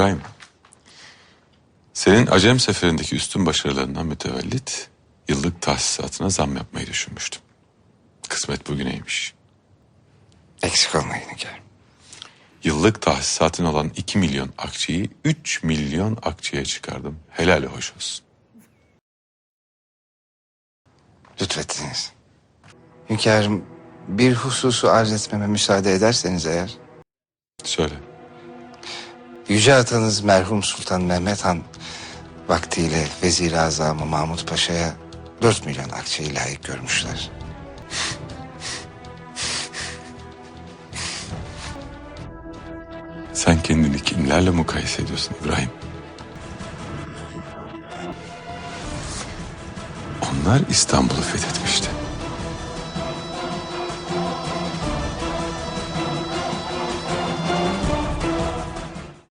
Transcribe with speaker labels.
Speaker 1: İbrahim. Senin Acem seferindeki üstün başarılarından mütevellit yıllık tahsisatına zam yapmayı düşünmüştüm. Kısmet bugüneymiş.
Speaker 2: Eksik olmayın hünkârım.
Speaker 1: Yıllık tahsisatın olan 2 milyon akçeyi 3 milyon akçeye çıkardım. Helal hoş olsun.
Speaker 2: Lütfettiniz. Hünkârım bir hususu arz etmeme müsaade ederseniz eğer.
Speaker 1: Söyle.
Speaker 2: Yüce atanız merhum Sultan Mehmet Han vaktiyle Vezir-i Azamı Mahmut Paşa'ya 4 milyon akçeyi layık görmüşler.
Speaker 1: Sen kendini kimlerle mukayese ediyorsun İbrahim? Onlar İstanbul'u fethetmişti.